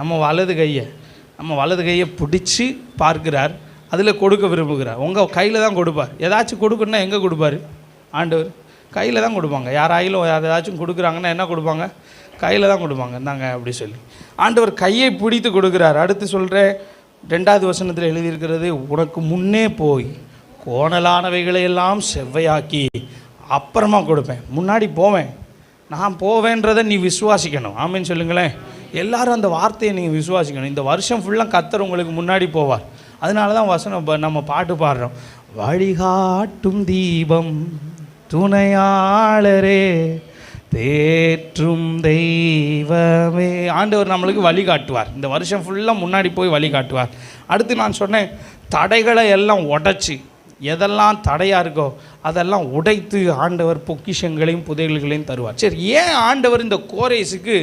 நம்ம வலது கையை நம்ம வலது கையை பிடிச்சி பார்க்கிறார். அதில் கொடுக்க விரும்புகிறார். உங்கள் கையில் தான் கொடுப்பார். ஏதாச்சும் கொடுக்குன்னா எங்கே கொடுப்பாரு? ஆண்டவர். கையில் தான் கொடுப்பாங்க. யாராயிலும் ஏதாச்சும் கொடுக்குறாங்கன்னா என்ன கொடுப்பாங்க? கையில் தான் கொடுப்பாங்க. இந்தாங்க அப்படி சொல்லி. ஆண்டவர் கையை பிடித்து கொடுக்குறார். அடுத்து சொல்கிறேன் ரெண்டாவது வசனத்தில் எழுதியிருக்கிறது உனக்கு முன்னே போய் கோணலானவைகளை எல்லாம் செவ்வையாக்கி அப்புறமா கொடுப்பேன். முன்னாடி போவேன். நான் போவேன்றதை நீ விசுவாசிக்கணும். ஆமின்னு சொல்லுங்களேன். எல்லாரும் அந்த வார்த்தையை நீங்கள் விசுவாசிக்கணும். இந்த வருஷம் ஃபுல்லாக கத்தர் உங்களுக்கு முன்னாடி போவார். அதனால தான் வசனம் நம்ம பாட்டு பாடுறோம். வழிகாட்டும் தீபம் துணையாளரே தேற்றும் தெய்வமே. ஆண்டவர் நம்மளுக்கு வழி காட்டுவார். இந்த வருஷம் ஃபுல்லாக முன்னாடி போய் வழி காட்டுவார். அடுத்து நான் சொன்னேன் தடைகளை எல்லாம் உடைச்சி எதெல்லாம் தடையாக இருக்கோ அதெல்லாம் உடைத்து ஆண்டவர் பொக்கிஷங்களையும் புதையல்களையும் தருவார். சரி ஏன் ஆண்டவர் இந்த கோரேஸுக்கு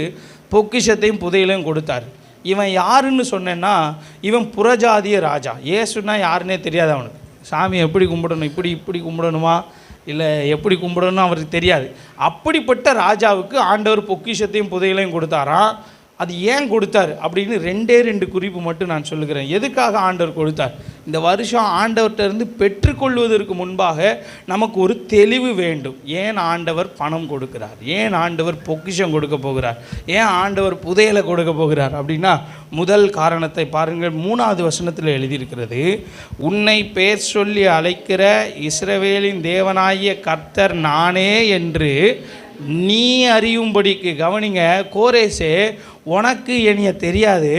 பொக்கிஷத்தையும் புதையலையும் கொடுத்தார். இவன் யாருன்னு சொன்னேன்னா இவன் புறஜாதிய ராஜா. ஏசுன்னா யாருன்னே தெரியாது அவனுக்கு. சாமி எப்படி கும்பிடணும் இப்படி இப்படி கும்பிடணுமா? இல்லை எப்படி கும்பிடணும் அவருக்கு தெரியாது. அப்படிப்பட்ட ராஜாவுக்கு ஆண்டவர் பொக்கிஷத்தையும் புதையலையும் கொடுத்தாராம். அது ஏன் கொடுத்தார் அப்படின்னு ரெண்டே ரெண்டு குறிப்பு மட்டும் நான் சொல்லுகிறேன். எதுக்காக ஆண்டவர் கொடுத்தார்? இந்த வருஷம் ஆண்டவர்கிட்ட இருந்து பெற்றுக்கொள்வதற்கு முன்பாக நமக்கு ஒரு தெளிவு வேண்டும். ஏன் ஆண்டவர் பணம் கொடுக்கிறார்? ஏன் ஆண்டவர் பொக்கிஷம் கொடுக்க போகிறார்? ஏன் ஆண்டவர் புதையலை கொடுக்க போகிறார்? அப்படின்னா முதல் காரணத்தை பாருங்கள். மூணாவது வசனத்தில் எழுதியிருக்கிறது உன்னை பேர் சொல்லி அழைக்கிற இஸ்ரவேலின் தேவனாகிய கர்த்தர் நானே என்று நீ அறியும்படிக்கு. கவனிங்க கோரேசே உனக்கு என்னைய தெரியாது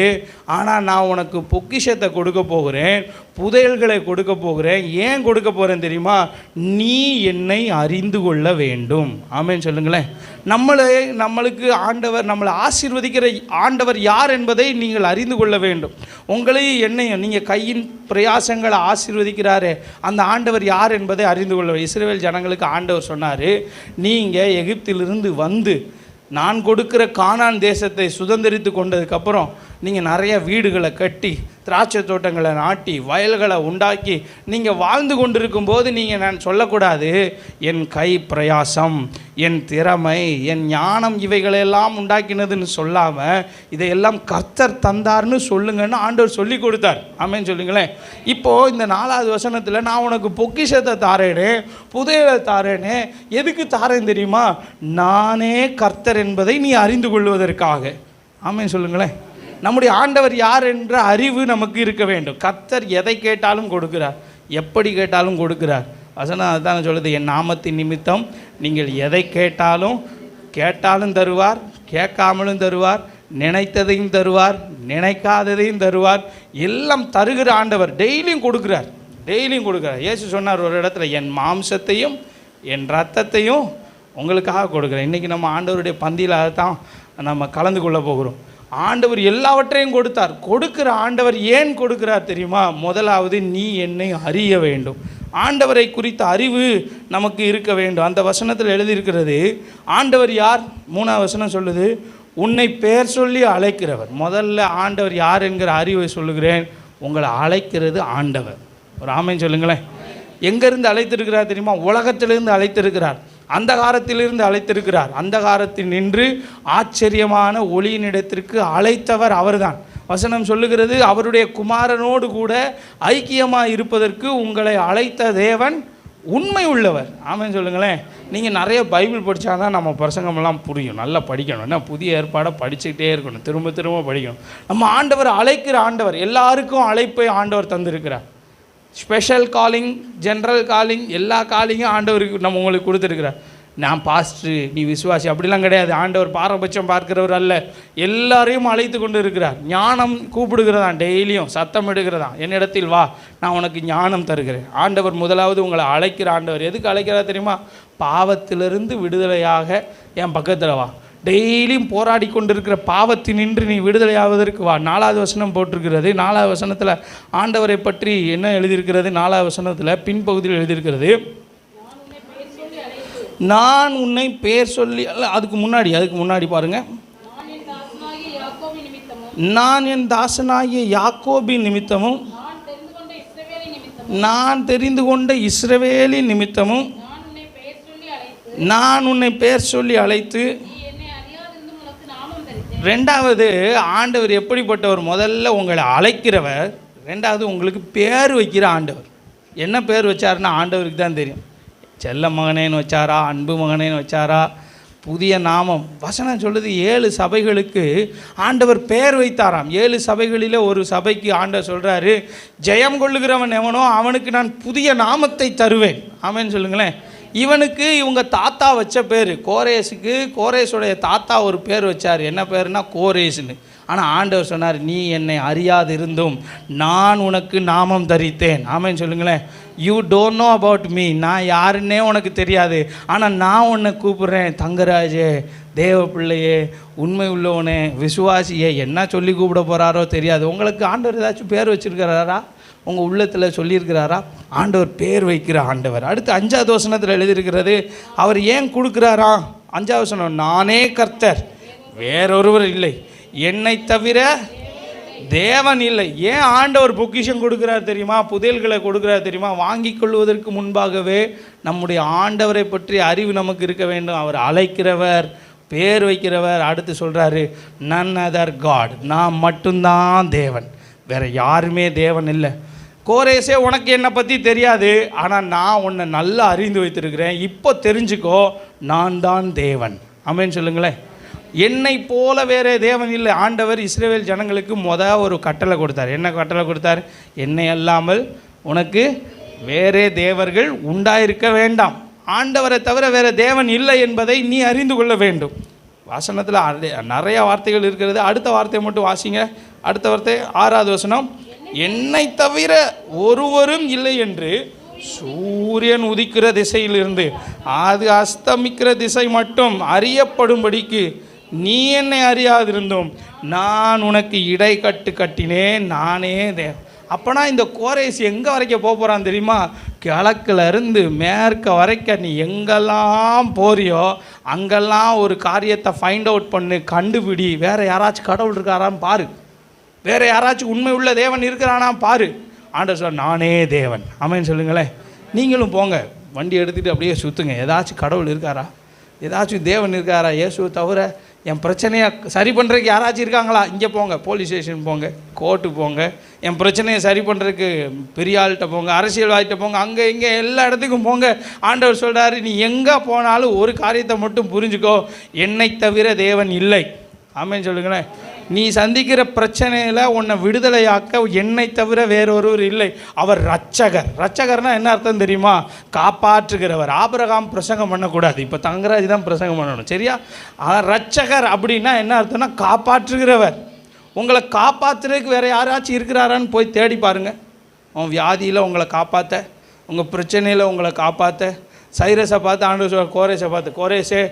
ஆனால் நான் உனக்கு பொக்கிஷத்தை கொடுக்க போகிறேன் புதையல்களை கொடுக்க போகிறேன் ஏன் கொடுக்க போகிறேன் தெரியுமா? நீ என்னை அறிந்து கொள்ள வேண்டும். ஆமேன்னு சொல்லுங்களேன். நம்மளை நம்மளுக்கு ஆண்டவர் நம்மளை ஆசீர்வதிக்கிற ஆண்டவர் யார் என்பதை நீங்கள் அறிந்து கொள்ள வேண்டும். உங்களையும் என்னையும் நீங்கள் கையின் பிரயாசங்களை ஆசீர்வதிக்கிறாரே அந்த ஆண்டவர் யார் என்பதை அறிந்து கொள்ள இஸ்ரேல் ஜனங்களுக்கு ஆண்டவர் சொன்னார் நீங்கள் எகிப்திலிருந்து வந்து நான் கொடுக்குற கானான் தேசத்தை சுதந்திரித்து கொண்டதுக்கப்புறம் நீங்கள் நிறைய வீடுகளை கட்டி திராட்சை தோட்டங்களை நாட்டி வயல்களை உண்டாக்கி நீங்கள் வாழ்ந்து கொண்டிருக்கும் போது நீங்கள் நான் சொல்லக்கூடாது என் கை பிரயாசம் என் திறமை என் ஞானம் இவைகளெல்லாம் உண்டாக்கினதுன்னு சொல்லாமல் இதையெல்லாம் கர்த்தர் தந்தார்னு சொல்லுங்கன்னு ஆண்டவர் சொல்லி கொடுத்தார். ஆமேன்னு சொல்லுங்களேன். இப்போது இந்த நாலாவது வசனத்தில் நான் உனக்கு பொக்கிஷத்தை தாரேனே புதையலை தாரேனே எதுக்கு தாரேன் தெரியுமா? நானே கர்த்தர் என்பதை நீ அறிந்து கொள்வதற்காக. ஆமேன்னு சொல்லுங்களேன். நம்முடைய ஆண்டவர் யார் என்ற அறிவு நமக்கு இருக்க வேண்டும். கத்தர் எதை கேட்டாலும் கொடுக்கிறார். எப்படி கேட்டாலும் கொடுக்கிறார். வசனம் அதுதான் சொல்லுது என் நாமத்தின் நிமித்தம் நீங்கள் எதை கேட்டாலும் கேட்டாலும் தருவார் கேட்காமலும் தருவார் நினைத்ததையும் தருவார் நினைக்காததையும் தருவார். எல்லாம் தருகிற ஆண்டவர் டெய்லியும் கொடுக்குறார். டெய்லியும் கொடுக்குறார். இயேசு சொன்னார் ஒரு இடத்துல என் மாம்சத்தையும் என் ரத்தத்தையும் உங்களுக்காக கொடுக்குறேன். இன்றைக்கி நம்ம ஆண்டவருடைய பந்தியில் அதை தான் நம்ம கலந்து கொள்ள போகிறோம். ஆண்டவர் எல்லாவற்றையும் கொடுத்தார். கொடுக்கிற ஆண்டவர் ஏன் கொடுக்கிறார் தெரியுமா? முதலாவது நீ என்னை அறிய வேண்டும். ஆண்டவரை குறித்த அறிவு நமக்கு இருக்க வேண்டும். அந்த வசனத்தில் எழுதியிருக்கிறது ஆண்டவர் யார்? மூணாவது வசனம் சொல்லுது உன்னை பெயர் சொல்லி அழைக்கிறவர். முதல்ல ஆண்டவர் யார் என்கிற அறிவை சொல்லுகிறேன். உங்களை அழைக்கிறது ஆண்டவர். ஒரு ஆமைன்னு சொல்லுங்களேன். எங்கேருந்து அழைத்திருக்கிறார் தெரியுமா? உலகத்திலிருந்து அழைத்திருக்கிறார். அந்த காலத்திலிருந்து அழைத்திருக்கிறார். அந்த காலத்தில் நின்று ஆச்சரியமான ஒளியினிடத்திற்கு அழைத்தவர் அவர்தான். வசனம் சொல்லுகிறது அவருடைய குமாரனோடு கூட ஐக்கியமாக இருப்பதற்கு உங்களை அழைத்த தேவன் உண்மை உள்ளவர். ஆமாம் சொல்லுங்களேன். நீங்கள் நிறைய பைபிள் படித்தா தான் நம்ம பிரசங்கமெல்லாம் புரியும். நல்லா படிக்கணும். என்ன புதிய ஏற்பாடை படிச்சுக்கிட்டே இருக்கணும். திரும்ப திரும்ப படிக்கணும். நம்ம ஆண்டவர் அழைக்கிற ஆண்டவர் எல்லாருக்கும் அழைப்பை ஆண்டவர் தந்திருக்கிறார். ஸ்பெஷல் காலிங் ஜென்ரல் காலிங் எல்லா காலிங்கும் ஆண்டவருக்கு நம்ம உங்களுக்கு கொடுத்துருக்குறார். நான் பாஸ்ட்ரு நீ விசுவாசி அப்படிலாம் கிடையாது. ஆண்டவர் பாரபட்சம் பார்க்கிறவர் அல்ல. எல்லாரையும் அழைத்து கொண்டு இருக்கிறார் ஞானம் கூப்பிடுகிறதான் டெய்லியும் சத்தம் எடுக்கிறதான் என்னிடத்தில் வா நான் உனக்கு ஞானம் தருகிறேன். ஆண்டவர் முதலாவது உங்களை அழைக்கிற ஆண்டவர் எதுக்கு அழைக்கிறா தெரியுமா? பாவத்திலிருந்து விடுதலையாக என் பக்கத்தில் வா. டெய்லியும் போராடி கொண்டிருக்கிற பாவத்தினின்று நீ விடுதலையாவதற்கு வா. நாலாவது வசனம் போட்டிருக்கிறது. நாலாவது வசனத்தில் ஆண்டவரை பற்றி என்ன எழுதியிருக்கிறது? நாலாவது வசனத்தில் பின்பகுதியில் எழுதியிருக்கிறது. நான் உன்னை பேர் சொல்லி அல்ல அதுக்கு முன்னாடி அதுக்கு முன்னாடி பாருங்கள் நான் என் தாசனாகிய யாக்கோபின் நிமித்தமும் நான் தெரிந்து கொண்ட இஸ்ரவேலி நிமித்தமும் நான் தெரிந்து கொண்ட இஸ்ரவேலின் நிமித்தமும் நான் உன்னை பெயர் சொல்லி அழைத்து நான் உன்னை பேர் சொல்லி அழைத்து நீ என்னை அறியாதிருந்தும் உனக்கு நாமம் தரித்தேன் ரெண்டாவது ஆண்டவர் எப்படிப்பட்டவர்? முதல்ல உங்களை அழைக்கிறவர். ரெண்டாவது உங்களுக்கு பேர் வைக்கிற ஆண்டவர். என்ன பேர் வச்சாருன்னா ஆண்டவருக்கு தான் தெரியும். செல்ல மகனேன்னு வச்சாரா? அன்பு மகனேன்னு வச்சாரா? புதிய நாமம். வசனம் சொல்லுது ஏழு சபைகளுக்கு ஆண்டவர் பெயர் வைத்தாராம். ஏழு சபைகளில் ஒரு சபைக்கு ஆண்டவர் சொல்கிறாரு ஜெயம் கொள்ளுகிறவன் எவனோ அவனுக்கு நான் புதிய நாமத்தை தருவேன். ஆமேன்னு சொல்லுங்களேன். இவனுக்கு இவங்க தாத்தா வச்ச பேர். கோரேஸுக்கு கோரேஸுடைய தாத்தா ஒரு பேர் வச்சார். என்ன பேர்னா கோரேஸ்னு ஆனால் ஆண்டவர் சொன்னார் நீ என்னை அறியாது இருந்தும் நான் உனக்கு நாமம் தரித்தேன். ஆமேன்னு சொல்லுங்களேன். You don't know about me நான் யாருன்னே உனக்கு தெரியாது. ஆனால் நான் உன்னை கூப்பிட்றேன். தங்கராஜே தேவ பிள்ளையே உண்மை உள்ளவனே விசுவாசியே என்ன சொல்லி கூப்பிட போகிறாரோ தெரியாது. உங்களுக்கு ஆண்டவர் ஏதாச்சும் பேர் வச்சிருக்கிறாரா? உங்கள் உள்ளத்தில் சொல்லியிருக்கிறாரா? ஆண்டவர் பேர் வைக்கிற ஆண்டவர். அடுத்து அஞ்சாவது வசனத்தில் எழுதியிருக்கிறது அவர் ஏன் கொடுக்குறாரா? அஞ்சாவது வசனம் நானே கர்த்தர் வேறொருவர் இல்லை. என்னை தவிர தேவன் இல்லை. ஏன் ஆண்டவர் பொக்கிஷம் கொடுக்குறார் தெரியுமா? புதையல்களை கொடுக்குறார் தெரியுமா? வாங்கி கொள்வதற்கு முன்பாகவே நம்முடைய ஆண்டவரை பற்றி அறிவு நமக்கு இருக்க வேண்டும். அவர் அழைக்கிறவர் பேர் வைக்கிறவர். அடுத்து சொல்கிறாரு நன் அதர் காட் நான் மட்டும்தான் தேவன். வேறு யாருமே தேவன் இல்லை. கோரேஸே உனக்கு என்னை பற்றி தெரியாது. ஆனால் நான் உன்னை நல்லா அறிந்து வைத்திருக்கிறேன். இப்போ தெரிஞ்சுக்கோ நான் தான் தேவன். ஆமென்னு சொல்லுங்களேன். என்னை போல வேறு தேவன் இல்லை. ஆண்டவர் இஸ்ரேல் ஜனங்களுக்கு மொத ஒரு கட்டளை கொடுத்தார். என்ன கட்டளை கொடுத்தார்? என்னை அல்லாமல் உனக்கு வேறே தேவர்கள் உண்டாயிருக்க வேண்டாம். ஆண்டவரை தவிர வேறு தேவன் இல்லை என்பதை நீ அறிந்து கொள்ள வேண்டும். வாசனத்தில் நிறைய வார்த்தைகள் இருக்கிறது. அடுத்த வார்த்தையை மட்டும் வாசிங்க. அடுத்த வார்த்தை ஆறாவது வசனம். என்னை தவிர ஒருவரும் இல்லை என்று சூரியன் உதிக்கிற திசையிலிருந்து அது அஸ்தமிக்கிற திசை மட்டும் அறியப்படும்படிக்கு நீ என்னை அறியாதிருந்தோம் நான் உனக்கு இடை கட்டு கட்டினேன் நானே தே. அப்போனா இந்த கோரேஸ் எங்கே வரைக்கும் போக போகிறான் தெரியுமா? கிழக்குலேருந்து மேற்க வரைக்கும் நீ எங்கெல்லாம் போறியோ அங்கெல்லாம் ஒரு காரியத்தை ஃபைண்ட் அவுட் பண்ணு கண்டுபிடி வேறு யாராச்சும் கடவுள் இருக்காரான்னு பாரு. வேற யாராச்சும் உண்மை உள்ள தேவன் இருக்கிறானா பாரு. ஆண்டவர் சார் நானே தேவன். ஆமென்னு சொல்லுங்களேன் நீங்களும் போங்க. வண்டி எடுத்துகிட்டு அப்படியே சுற்றுங்க ஏதாச்சும் கடவுள் இருக்காரா? ஏதாச்சும் தேவன் இருக்காரா? இயேசுவை தவிர என் பிரச்சனையை சரி பண்ணுறதுக்கு யாராச்சும் இருக்காங்களா? இங்கே போங்க. போலீஸ் ஸ்டேஷன் போங்க. கோர்ட்டு போங்க. என் பிரச்சனையை சரி பண்ணுறதுக்கு பெரிய ஆள்கிட்ட போங்க. அரசியல்வாதிகிட்ட போங்க. அங்கே இங்கே எல்லா இடத்துக்கும் போங்க. ஆண்டவர் சொல்கிறாரு நீ எங்கே போனாலும் ஒரு காரியத்தை மட்டும் புரிஞ்சுக்கோ. என்னை தவிர தேவன் இல்லை. ஆமேன்னு சொல்லுங்களேன். நீ சந்திக்கிற பிரச்சனையில் உன்னை விடுதலையாக்க என்னை தவிர வேறொருவர் இல்லை. அவர் ரட்சகர் ரச்சகர்னா என்ன அர்த்தம் தெரியுமா? காப்பாற்றுகிறவர். ஆபரகாம் பிரசங்கம் பண்ணக்கூடாது. இப்போ தங்கராஜ் தான் பிரசங்கம் பண்ணணும். சரியா? ரச்சகர் ரட்சகர் அப்படின்னா என்ன அர்த்தம்னா காப்பாற்றுகிறவர். உங்களை காப்பாற்றுறதுக்கு வேறு யாராச்சும் இருக்கிறாரான்னு போய் தேடி பாருங்கள் உன் வியாதியில் உங்களை காப்பாற்ற உங்கள் பிரச்சனையில் உங்களை காப்பாற்ற சைரஸை பார்த்து ஆண்டு கோரேஸை பார்த்து கோரேஸே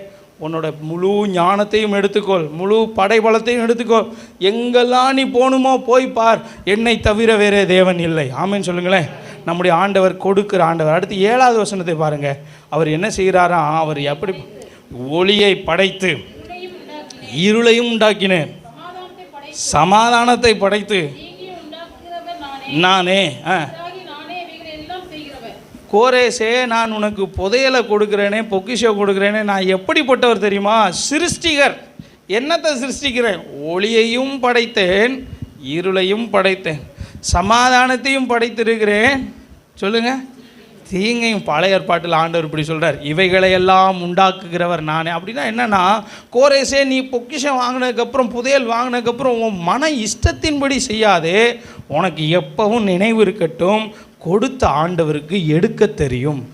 உன்னோட முழு ஞானத்தையும் எடுத்துக்கொள் முழு படைபலத்தையும் எடுத்துக்கொள். எங்கெல்லாம் நீ போகணுமோ போய் பார். என்னை தவிர வேறே தேவன் இல்லை. ஆமென்னு சொல்லுங்களேன். நம்முடைய ஆண்டவர் கொடுக்கிற ஆண்டவர். அடுத்து ஏழாவது வசனத்தை பாருங்க. அவர் என்ன செய்கிறாரா? அவர் எப்படி ஒளியை படைத்து இருளையும் உண்டாக்கினேன். சமாதானத்தை படை சமாதானத்தை படைத்து நானே. ஆ உண்டாகி நானே இவைகளை எல்லாம் செய்கிறவர் கோரேசே நான் உனக்கு புதையலை கொடுக்குறேனே பொக்கிஷம் கொடுக்குறேனே நான் எப்படிப்பட்டவர் தெரியுமா? சிருஷ்டிகர். என்னத்தை சிருஷ்டிக்கிறேன்? ஒளியையும் படைத்தேன் இருளையும் படைத்தேன் சமாதானத்தையும் படைத்திருக்கிறேன். சொல்லுங்கள் தீங்கையும் பழைய ஏற்பாட்டில் ஆண்டவர் இப்படி சொல்கிறார் இவைகளை எல்லாம் உண்டாக்குகிறவர் நானே. அப்படின்னா என்னென்னா கோரேசே நீ பொக்கிஷம் வாங்கினதுக்கப்புறம் புதையல் வாங்கினதுக்கப்புறம் உன் மன இஷ்டத்தின்படி செய்யாதே உனக்கு எப்பவும் நினைவு இருக்கட்டும் கொடுத்த ஆண்டவருக்கு எடுக்க தெரியும்.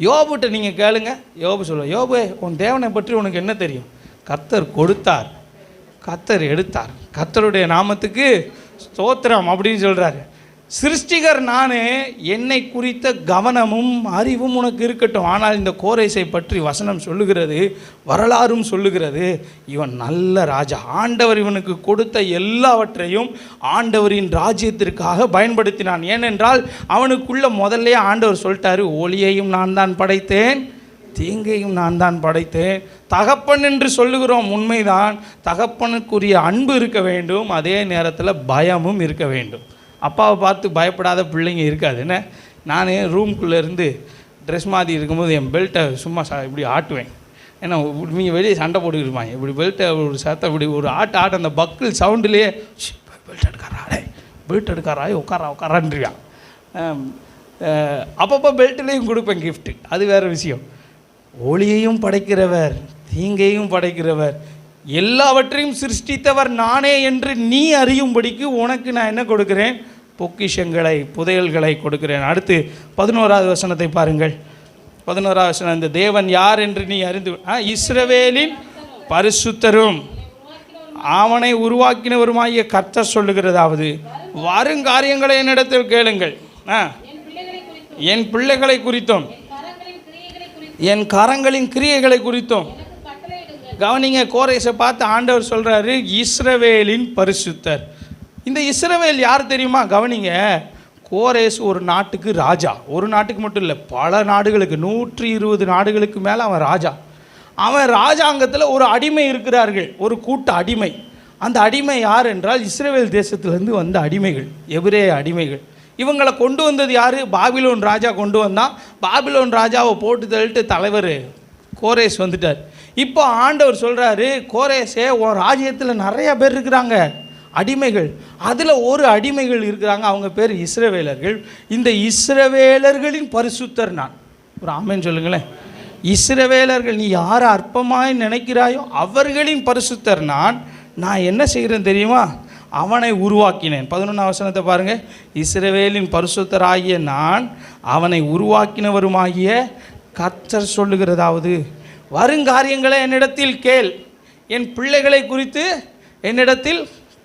யோபுட்ட நீங்கள் கேளுங்க. யோபு சொல்ல யோபு உன் தேவனை பற்றி உனக்கு என்ன தெரியும்? கத்தர் கொடுத்தார். கத்தர் எடுத்தார். கத்தருடைய நாமத்துக்கு ஸ்தோத்திரம் அப்படின்னு சொல்கிறாரு சிருஷ்டிகர் நானே என்னை குறித்த கவனமும் அறிவும் உனக்கு இருக்கட்டும். ஆனால் இந்த கோரேசை பற்றி வசனம் சொல்லுகிறது வரலாறும் சொல்லுகிறது. இவன் நல்ல ராஜா. ஆண்டவர் இவனுக்கு கொடுத்த எல்லாவற்றையும் ஆண்டவரின் ராஜ்யத்திற்காக பயன்படுத்தினான். ஏனென்றால் அவனுக்குள்ள முதல்ல ஆண்டவர் சொல்லிட்டாரு ஒளியையும் நான் தான் படைத்தேன் தீங்கையும் நான் தான் படைத்தேன். தகப்பன் என்று சொல்லுகிறோம் உண்மைதான். தகப்பனுக்குரிய அன்பு இருக்க வேண்டும். அதே நேரத்தில் பயமும் இருக்க வேண்டும். அப்பாவை பார்த்து பயப்படாத பிள்ளைங்க இருக்காது. என்ன? நான் ரூம்குள்ளேருந்து ட்ரெஸ் மாற்றி இருக்கும்போது என் பெல்ட்டை சும்மா சா இப்படி ஆட்டுவேன். ஏன்னா நீங்கள் வெளியே சண்டை போட்டுக்கிருப்பாங்க. இப்படி பெல்ட்டை ஒரு சத்தம் இப்படி ஒரு ஆட்டு ஆட்டு அந்த பக்கிள் சவுண்டுலேயே பெல்ட் எடுக்காராடே பெல்ட் எடுக்காரா உட்காரா உட்காரான்றியான் அப்பப்போ பெல்ட்லேயும் கொடுப்பேன் கிஃப்ட்டு அது வேறு விஷயம். ஒளியையும் படைக்கிறவர் தீங்கையும் படைக்கிறவர் எல்லாவற்றையும் சிருஷ்டித்தவர் நானே என்று நீ அறியும்படிக்கு உனக்கு நான் என்ன கொடுக்கிறேன்? பொக்கிஷங்களை புதையல்களை கொடுக்கிறேன். அடுத்து பதினோராவது வசனத்தை பாருங்கள். பதினோராவது வசனம் இந்த தேவன் யார் என்று நீ அறிந்து ஆ, இஸ்ரவேலின் பரிசுத்தரும் அவனை உருவாக்கினவருமாகிய கர்த்தர் சொல்லுகிறதாவது வருங்காரியங்களை என்னிடத்தில் கேளுங்கள். ஆ என் பிள்ளைகளை குறித்தும். என் கரங்களின் கிரியைகளை குறித்தும். கவனிங்க கோரேஸை பார்த்து ஆண்டவர் சொல்கிறாரு இஸ்ரவேலின் பரிசுத்தர். இந்த இஸ்ரவேல் யார் தெரியுமா? கவனிங்க கோரேஸ் ஒரு நாட்டுக்கு ராஜா. ஒரு நாட்டுக்கு மட்டும் இல்லை பல நாடுகளுக்கு நூற்றி இருபது நாடுகளுக்கு மேலே அவன் ராஜா. அவன் ராஜாங்கத்தில் ஒரு அடிமை இருக்கிறார்கள் ஒரு கூட்ட அடிமை. அந்த அடிமை யார் என்றால் இஸ்ரவேல் தேசத்திலேருந்து வந்த அடிமைகள் எபிரே அடிமைகள். இவங்களை கொண்டு வந்தது யார்? பாபிலோன் ராஜா கொண்டு வந்தான். பாபிலோன் ராஜாவை போட்டு தள்ளிட்டு தலைவர் கோரேஸ் வந்துட்டார். இப்போ ஆண்டவர் சொல்கிறாரு கோரேஸே உன் ராஜ்யத்தில் நிறைய பேர் இருக்கிறாங்க. அடிமைகள். அதில் ஒரு அடிமைகள் இருக்கிறாங்க அவங்க பேர் இஸ்ரவேலர்கள். இந்த இஸ்ரவேலர்களின் பரிசுத்தர் நான். ஒரு ஆமேன்னு சொல்லுங்களேன். இஸ்ரவேலர்கள் நீ யாரை அற்பமாய் நினைக்கிறாயோ அவர்களின் பரிசுத்தர் நான். நான் என்ன செய்கிறேன் தெரியுமா? அவனை உருவாக்கினேன். பதினொன்றாம் வசனத்தை பாருங்கள் இஸ்ரவேலின் பரிசுத்தராகிய நான் அவனை உருவாக்கினவருமாகிய கர்த்தர் சொல்லுகிறதாவது வருங்காரியங்களை என்னிடத்தில் கேள். என் பிள்ளைகளை குறித்து என்னிடத்தில்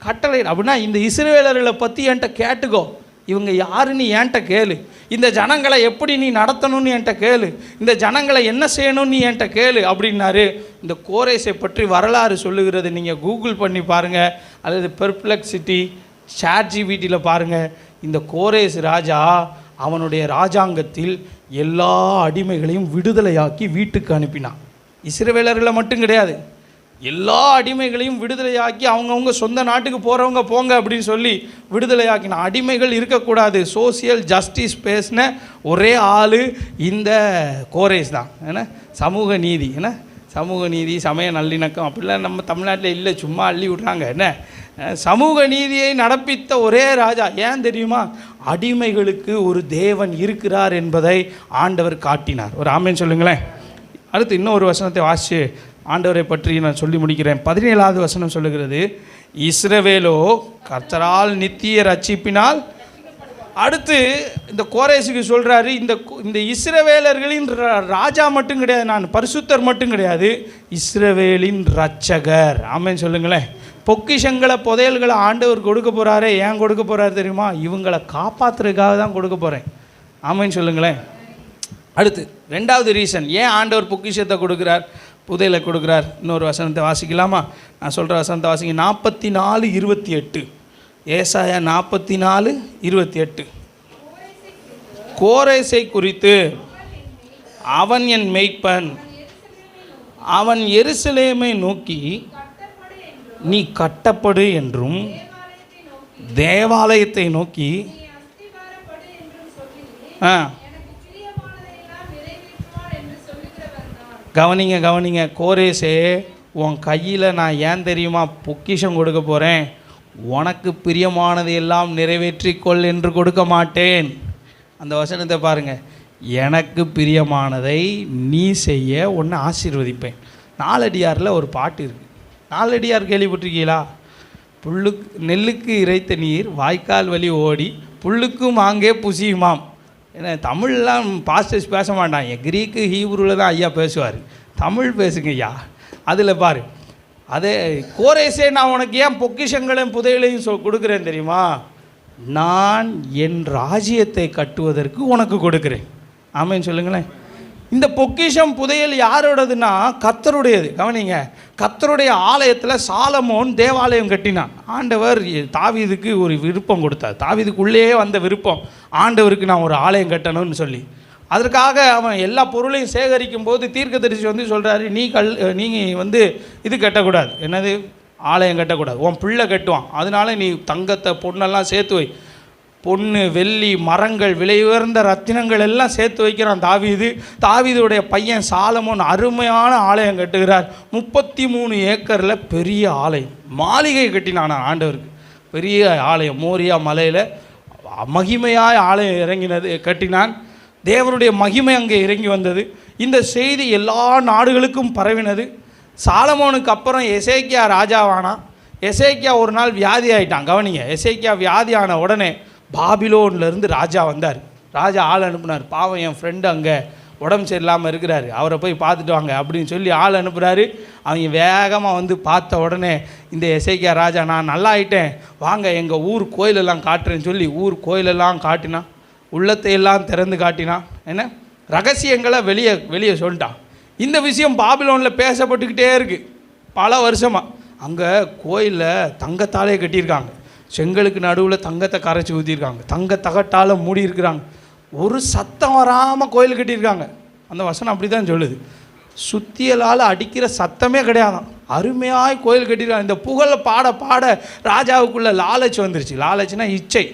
கட்டளை அப்படின்னா இந்த இஸ்ரவேலர்களை பற்றி என்கிட்ட கேட்டுக்கோ. இவங்க யாருன்னு என்கிட்ட கேளு. இந்த ஜனங்களை எப்படி நீ நடத்தணும்னு என்கிட்ட கேளு. இந்த ஜனங்களை என்ன செய்யணும்னு நீ என்கிட்ட கேளு அப்படின்னாரு. இந்த கோரேஸை பற்றி வரலாறு சொல்லுகிறது நீங்கள் கூகுள் பண்ணி பாருங்கள் அல்லது பெர்ப்ளெக்சிட்டி ஷேட் வீட்டில் பாருங்கள் இந்த கோரேஸ் ராஜா அவனுடைய ராஜாங்கத்தில் எல்லா அடிமைகளையும் விடுதலையாக்கி வீட்டுக்கு அனுப்பினான். இசிறவேலர்களை மட்டும் கிடையாது. எல்லா அடிமைகளையும் விடுதலையாக்கி அவங்கவுங்க சொந்த நாட்டுக்கு போகிறவங்க போங்க அப்படின்னு சொல்லி விடுதலையாக்கின அடிமைகள் இருக்கக்கூடாது. சோசியல் ஜஸ்டிஸ் பேசின ஒரே ஆள் இந்த கோரேஸ் தான். ஏன்னா சமூக நீதி. என்ன? சமூக நீதி சமய நல்லிணக்கம். அப்படிலாம் நம்ம தமிழ்நாட்டில் இல்லை. சும்மா அள்ளி விட்றாங்க. என்ன? சமூக நீதியை நடப்பித்த ஒரே ராஜா ஏன் தெரியுமா? அடிமைகளுக்கு ஒரு தேவன் இருக்கிறார் என்பதை ஆண்டவர் காட்டினார். ஒரு ஆமேன்னு சொல்லுங்களேன். அடுத்து இன்னொரு வசனத்தை வாசித்து ஆண்டவரை பற்றி நான் சொல்லி முடிக்கிறேன். பதினேழாவது வசனம் சொல்லுகிறது இஸ்ரவேலோ கர்த்தரால் நித்திய ரட்சிப்பினால் அடுத்து இந்த கோரேசுக்கு சொல்கிறாரு இந்த இந்த இஸ்ரவேலர்களின் ரா- ராஜா மட்டும் கிடையாது நான் பரிசுத்தர் மட்டும் கிடையாது இஸ்ரவேலின் ரட்சகர் ஆமேன்னு சொல்லுங்களேன். பொக்கிஷங்களை புதையல்களை ஆண்டவர் கொடுக்க போகிறாரே ஏன் கொடுக்க போகிறாரு தெரியுமா? இவங்களை காப்பாற்றுறதுக்காக தான் கொடுக்க போகிறேன் ஆமைன்னு சொல்லுங்களேன். அடுத்து ரெண்டாவது ரீசன் ஏன் ஆண்டவர் பொக்கிஷத்தை கொடுக்குறார் புதையலை கொடுக்குறார்? இன்னொரு வசனத்தை வாசிக்கலாமா? நான் சொல்கிற வசனத்தை வாசிங்க. நாற்பத்தி நாலு இருபத்தி எட்டு ஏசாயா நாற்பத்தி நாலு இருபத்தி எட்டு கோரேசை குறித்து அவன் என் மெய்ப்பன் அவன் எருசலேமை நோக்கி நீ கட்டப்படு என்றும் தேவாலயத்தை நோக்கி ஆ. கவனிங்க கவனிங்க. கோரேசே உன் கையில் நான் ஏன் தெரியுமா பொக்கிஷம் கொடுக்க போகிறேன் உனக்கு பிரியமானது எல்லாம் நிறைவேற்றிக்கொள் என்று கொடுக்க மாட்டேன். அந்த வசனத்தை பாருங்கள் எனக்கு பிரியமானதை நீ செய்ய உன்னை ஆசீர்வதிப்பேன். நாலடியாரில் ஒரு பாட்டு இருக்குது நாலடியார் கேள்விப்பட்டிருக்கீங்களா? புல்லுக்கு நெல்லுக்கு இறைத்த நீர் வாய்க்கால் வழி ஓடி புல்லுக்கும் அங்கே புசியுமாம். ஏன்னா தமிழ்லாம் பாஸ்டர்ஸ் பேச மாட்டாங்க. கிரீக்கு ஹீப்ரூவில் தான் ஐயா பேசுவார். தமிழ் பேசுங்க ஐயா. அதில் பாரு. அதே கோரேசே நான் உனக்கு ஏன் பொக்கிஷங்களையும் புதையலையும் சொ கொடுக்குறேன் தெரியுமா? நான் என் ராஜ்யத்தை கட்டுவதற்கு உனக்கு கொடுக்குறேன். ஆமேன்னு சொல்லுங்களேன். இந்த பொக்கிஷம் புதையல் யாரோடதுன்னா கத்தருடையது கவனிங்க. கத்தருடைய ஆலயத்தில் சாலமோன் தேவாலயம் கட்டினான். ஆண்டவர் தாவீதுக்கு ஒரு விருப்பம் கொடுத்தார். தாவிதுக்குள்ளேயே வந்த விருப்பம். ஆண்டவருக்கு நான் ஒரு ஆலயம் கட்டணும்னு சொல்லி. அதற்காக அவன் எல்லா பொருளையும் சேகரிக்கும் போது தீர்க்க தரிசி வந்து சொல்கிறாரு நீ கல் நீங்கள் வந்து இது கட்டக்கூடாது. என்னது? ஆலயம் கட்டக்கூடாது. உன் பிள்ளை கட்டுவான். அதனால நீ தங்கத்தை பொண்ணெல்லாம் சேர்த்து வை. பொண்ணு வெள்ளி மரங்கள் விலை உயர்ந்த ரத்தினங்கள் எல்லாம் சேர்த்து வைக்கிறான் தாவீது. தாவீதுடைய பையன் சாலமோன் அருமையான ஆலயம் கட்டுகிறார். முப்பத்தி மூணு ஏக்கரில் பெரிய ஆலயம். மாளிகை கட்டினான் ஆண்டவருக்கு. பெரிய ஆலயம் மோரியா மலையில் மகிமையாய் ஆலயம் இறங்கினது கட்டினான். தேவனுடைய மகிமை அங்கே இறங்கி வந்தது. இந்த செய்தி எல்லா நாடுகளுக்கும் பரவினது. சாலமோனுக்கு அப்புறம் எசேக்கியா ராஜாவானா எசேக்கியா ஒரு நாள் வியாதி ஆயிட்டான் கவனிங்க எசேக்கியா வியாதி ஆன உடனே பாபிலோன்ல இருந்து ராஜா வந்தார். ராஜா ஆள் அனுப்புனார். பாவம் என் ஃப்ரெண்டு அங்கே உடம்பு சரியில்லாமல் இருக்கிறாரு. அவரை போய் பார்த்துட்டு வாங்க அப்படின்னு சொல்லி ஆள் அனுப்புகிறாரு அவங்க வேகமாக வந்து பார்த்த உடனே இந்த எசைக்கியா ராஜா நான் நல்லா ஆயிட்டேன். வாங்க எங்கள் ஊர் கோயிலெல்லாம் காட்டுறேன்னு சொல்லி ஊர் கோயிலெல்லாம் காட்டினான் உள்ளத்தையெல்லாம் திறந்து காட்டினான் என்ன? ரகசியங்களை வெளியே வெளியே சொல்லிட்டான். இந்த விஷயம் பாபிலோனில் பேசப்பட்டுக்கிட்டே இருக்குது பல வருஷமாக அங்கே கோயிலில் தங்கத்தாலே கட்டியிருக்காங்க. செங்கலுக்கு நடுவில் தங்கத்தை கரைச்சி ஊற்றிருக்காங்க தங்க தகட்டால் மூடி இருக்கிறாங்க. ஒரு சத்தம் வராமல் கோயில் கட்டியிருக்காங்க. அந்த வசனம் அப்படி தான் சொல்லுது. சுத்தியலால் அடிக்கிற சத்தமே கிடையாதான் அருமையாய் கோயில் கட்டியிருக்காங்க. இந்த புகழை பாட பாட ராஜாவுக்குள்ள லாலச்சு வந்துருச்சு. லாலச்சுனா இச்சை.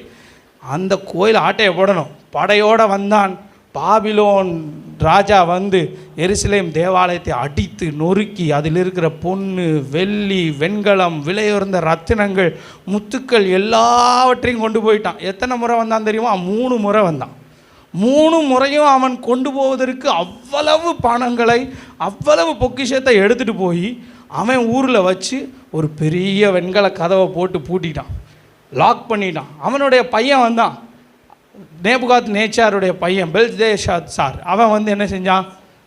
அந்த கோயில் ஆட்டையை போடணும். படையோடு வந்தான். பாபிலோன் ராஜா வந்து எருசலேம் தேவாலயத்தை அடித்து நொறுக்கி அதில் இருக்கிற பொண்ணு வெள்ளி வெண்கலம் விலையுறந்த ரத்தினங்கள் முத்துக்கள் எல்லாவற்றையும் கொண்டு போயிட்டான். எத்தனை முறை வந்தான் தெரியுமா? மூணு முறை வந்தான். மூணு முறையும் அவன் கொண்டு போவதற்கு அவ்வளவு பணங்களை அவ்வளவு பொக்கிஷத்தை எடுத்துகிட்டு போய் அவன் ஊரில் வச்சு ஒரு பெரிய வெண்கல கதவை போட்டு பூட்டிட்டான். லாக் பண்ணிட்டான். அவனுடைய பையன் வந்தான். நேபுகாத் நேச்சாருடைய பையன் பெல்தேஷாத் சார் அவன் வந்து என்ன செஞ்சான்?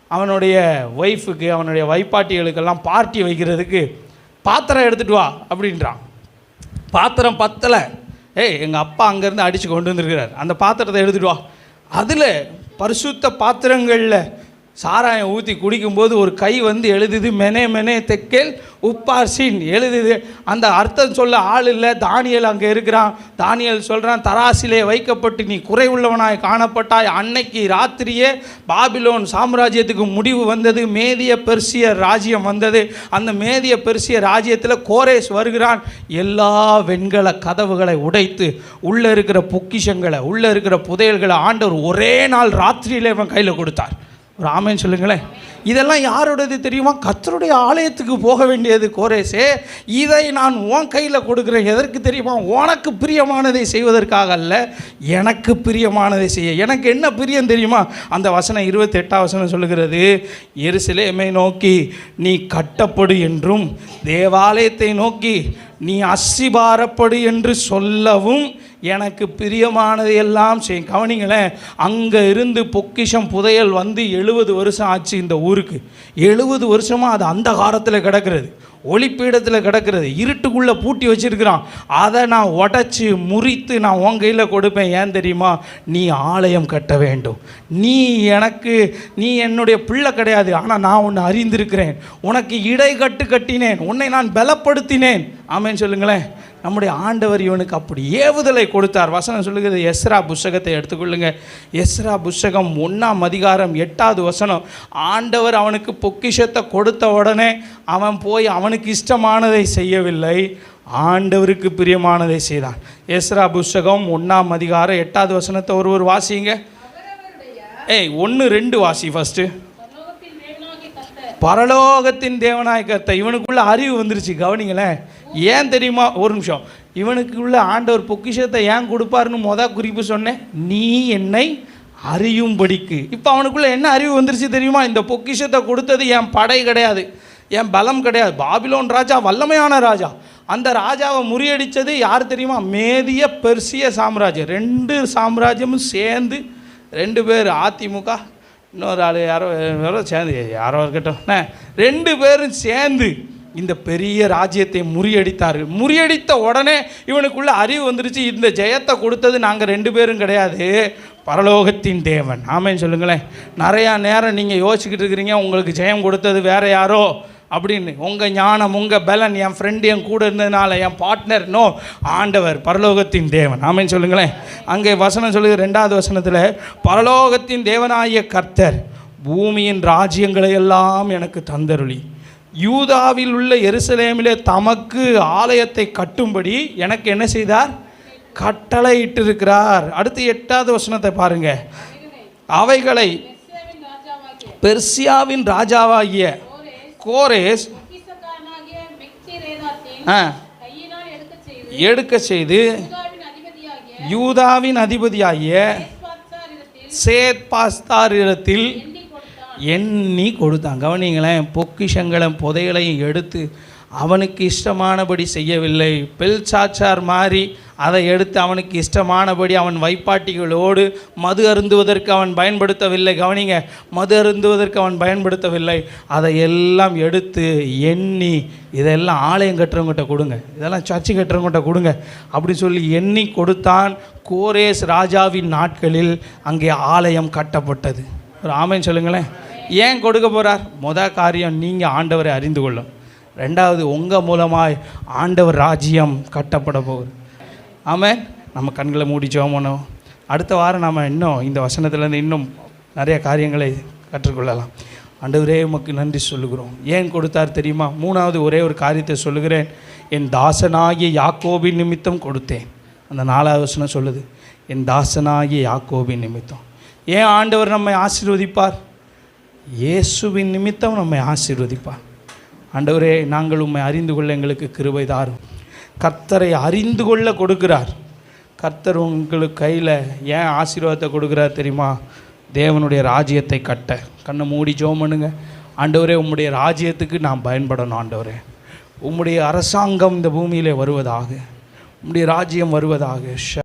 அவனுடைய ஒய்ஃபுக்கு அவனுடைய வைப்பாட்டிகளுக்கெல்லாம் பார்ட்டி வைக்கிறதுக்கு பாத்திரம் எடுத்துகிட்டு வா அப்படின்றான். பாத்திரம் பத்தலை. ஏய் எங்கள் அப்பா அங்கேருந்து அடித்து கொண்டு வந்திருக்கிறார். அந்த பாத்திரத்தை எடுத்துகிட்டு வா. அதில் பரிசுத்த பாத்திரங்களில் சாராயம் ஊற்றி குடிக்கும்போது ஒரு கை வந்து எழுதுது மெனே மெனே தெக்கேல் உப்பார்சின் எழுதுது. அந்த அர்த்தம் சொல்ல ஆள் இல்லை. தானியல் அங்கே இருக்கிறான். தானியல் சொல்கிறான் தராசிலே வைக்கப்பட்டு நீ குறைவுள்ளவனாய் காணப்பட்டாய். அன்னைக்கு ராத்திரியே பாபிலோன் சாம்ராஜ்யத்துக்கு முடிவு வந்தது. மேதிய பெர்சிய ராஜ்யம் வந்தது. அந்த மேதிய பெர்சிய ராஜ்யத்தில் கோரேஸ் வருகிறான். எல்லா வெண்கல கதவுகளை உடைத்து உள்ளே இருக்கிற பொக்கிஷங்களை உள்ளே இருக்கிற புதையல்களை ஆண்டவர் ஒரே நாள் ராத்திரியிலே அவன் கையில் கொடுத்தார். ஒரு ஆமேன்னு சொல்லுங்களேன். இதெல்லாம் யாரோடது தெரியுமா? கத்தருடைய ஆலயத்துக்கு போக வேண்டியது கோரேசே. இதை நான் உன் கையில் கொடுக்குறேன். எதற்கு தெரியுமா? உனக்கு பிரியமானதை செய்வதற்காக அல்ல எனக்கு பிரியமானதை செய்ய. எனக்கு என்ன பிரியம் தெரியுமா? அந்த வசனம் இருபத்தெட்டாம் வசனம் சொல்லுகிறது எருசலேமை நோக்கி நீ கட்டப்படு என்றும் தேவாலயத்தை நோக்கி நீ அசிபாரப்படு என்று சொல்லவும் எனக்கு பிரியமானதை எல்லாம் செய் கவனிங்களேன் அங்கே இருந்து பொக்கிஷம் புதையல் வந்து எழுபது வருஷம் ஆச்சு இந்த ஊருக்கு. எழுபது வருஷமாக அது அந்த காலத்தில் கிடக்கிறது. ஒளிப்பீடத்தில் கிடக்கிறது. இருட்டுக்குள்ளே பூட்டி வச்சிருக்கிறான். அதை நான் உடச்சி முறித்து நான் உன் கையில் கொடுப்பேன். ஏன் தெரியுமா? நீ ஆலயம் கட்ட வேண்டும். நீ எனக்கு நீ என்னுடைய பிள்ளை கிடையாது. ஆனால் நான் உன்னை அறிந்திருக்கிறேன். உனக்கு இடை கட்டு கட்டினேன். உன்னை நான் பலப்படுத்தினேன். ஆமேன்னு சொல்லுங்களேன். நம்முடைய ஆண்டவர் இவனுக்கு அப்படி ஏவுதலை கொடுத்தார். வசனம் சொல்லுகிறது எஸ்ரா புஸ்தகத்தை எடுத்துக்கொள்ளுங்க. எஸ்ரா புஸ்தகம் ஒன்றாம் அதிகாரம் எட்டாவது வசனம் ஆண்டவர் அவனுக்கு பொக்கிஷத்தை கொடுத்த உடனே அவன் போய் அவனுக்கு இஷ்டமானதை செய்யவில்லை ஆண்டவருக்கு பிரியமானதை செய்தான். எஸ்ரா புஸ்தகம் ஒன்றாம் அதிகாரம் எட்டாவது வசனத்தை ஒருவர் வாசிங்க. ஏய் ஒன்று ரெண்டு வாசி ஃபஸ்ட்டு பரலோகத்தின் கர்த்தர். இவனுக்குள்ள அறிவு வந்துருச்சு. கவனிங்களேன். ஏன் தெரியுமா? ஒரு நிமிஷம். இவனுக்குள்ள ஆண்டவர் பொக்கிஷத்தை ஏன் கொடுப்பாருன்னு மொதல் குறிப்பு சொன்னேன். நீ என்னை அறியும்படிக்கு. இப்போ அவனுக்குள்ளே என்ன அறிவு வந்துருச்சு தெரியுமா? இந்த பொக்கிஷத்தை கொடுத்தது என் படை கிடையாது. என் பலம் கிடையாது. பாபிலோன் ராஜா வல்லமையான ராஜா. அந்த ராஜாவை முறியடித்தது யார் தெரியுமா? மேதிய பெர்சிய சாம்ராஜ்யம். ரெண்டு சாம்ராஜ்யமும் சேர்ந்து ரெண்டு பேர் அதிமுக இன்னொரு ஆள் யாரோ யாரோ சேர்ந்து யாரோ இருக்கட்டும். ரெண்டு பேரும் சேர்ந்து இந்த பெரிய ராஜ்யத்தை முறியடித்தார்கள் முறியடித்த உடனே இவனுக்குள்ள அறிவு வந்துருச்சு. இந்த ஜெயத்தை கொடுத்தது நாங்கள் ரெண்டு பேரும் கிடையாது. பரலோகத்தின் தேவன். ஆமேன்னு சொல்லுங்களேன். நிறையா நேரம் நீங்கள் யோசிச்சுக்கிட்டு இருக்கிறீங்க. உங்களுக்கு ஜெயம் கொடுத்தது வேற யாரோ? அப்படின்னு. உங்கள் ஞானம் உங்கள் பலன் என் ஃப்ரெண்டு என் கூட இருந்ததுனால என் பார்ட்னர் நோ ஆண்டவர் பரலோகத்தின் தேவன். ஆமேன்னு சொல்லுங்களேன். அங்கே வசனம் சொல்லுது ரெண்டாவது வசனத்தில் பரலோகத்தின் தேவனாகிய கர்த்தர் பூமியின் ராஜ்யங்களை எல்லாம் எனக்கு தந்தருளி. யூதாவில் உள்ள எருசலேமிலே தமக்கு ஆலயத்தை கட்டும்படி எனக்கு என்ன செய்தார்? கட்டளை இட்டிருக்கிறார் அடுத்து எட்டாவது வசனத்தை பாருங்க. அவைகளை பெர்சியாவின் ராஜாவாகிய கோரேஸ் ஆ, எடுக்கச் செய்து எடுக்க செய்து யூதாவின் அதிபதியாகிய சேத் பாஸ்தாரிடத்தில் எண்ணி கொடுத்தான். கவனிங்களேன் பொக்கிஷங்களும் புதையலையும் எடுத்து அவனுக்கு இஷ்டமானபடி செய்யவில்லை. பெல்சாச்சார் மாறி அதை எடுத்து அவனுக்கு இஷ்டமானபடி அவன் வைப்பாட்டிகளோடு மது அருந்துவதற்கு அவன் பயன்படுத்தவில்லை. கவனிங்க மது அருந்துவதற்கு அவன் பயன்படுத்தவில்லை. அதை எல்லாம் எடுத்து எண்ணி இதெல்லாம் ஆலயம் கட்டுறவங்கிட்ட கொடுங்க. இதெல்லாம் சர்ச்சு கட்டுறவங்கிட்ட கொடுங்க. அப்படி சொல்லி எண்ணி கொடுத்தான் கோரேஸ் ராஜாவின் நாட்களில் அங்கே ஆலயம் கட்டப்பட்டது. ஒரு ஆமைன்னு சொல்லுங்களேன். ஏன் கொடுக்க போகிறார் முத காரியம் நீங்கள் ஆண்டவரை அறிந்து கொள்ளும். ரெண்டாவது உங்கள் மூலமாய் ஆண்டவர் ராஜ்யம் கட்டப்பட போகுது. ஆமாம் நம்ம கண்களை மூடி ஜெபம் அடுத்த வாரம் நாம் இன்னும் இந்த வசனத்துலேருந்து இன்னும் நிறைய காரியங்களை கற்றுக்கொள்ளலாம். ஆண்டவரே உமக்கு நன்றி சொல்லுகிறோம். ஏன் கொடுத்தார் தெரியுமா? மூணாவது ஒரே ஒரு காரியத்தை சொல்லுகிறேன். என் தாசனாகிய யாக்கோபின் நிமித்தம் கொடுத்தேன். அந்த நாலாவது வசனம் சொல்லுது என் தாசனாகிய யாக்கோபின் நிமித்தம். ஏன் ஆண்டவர் நம்மை ஆசீர்வதிப்பார்? இயேசுவின் நிமித்தம் நம்மை ஆசீர்வதிப்பார். ஆண்டவரே நாங்கள் உம்மை அறிந்து கொள்ள எங்களுக்கு கிருபை தாரும். கர்த்தரை அறிந்து கொள்ள கொடுக்கிறார். கர்த்தர் உங்களுக்கு கையில் ஏன் ஆசீர்வாதத்தை கொடுக்குறார் தெரியுமா? தேவனுடைய ராஜ்யத்தை கட்ட. கண்ணை மூடி ஜோம் பண்ணுங்க. ஆண்டவரே உம்முடைய ராஜ்யத்துக்கு நான் பயன்படணும் ஆண்டவரே. உம்முடைய அரசாங்கம் இந்த பூமியிலே வருவதாக உம்முடைய ராஜ்யம் வருவதாக ஷ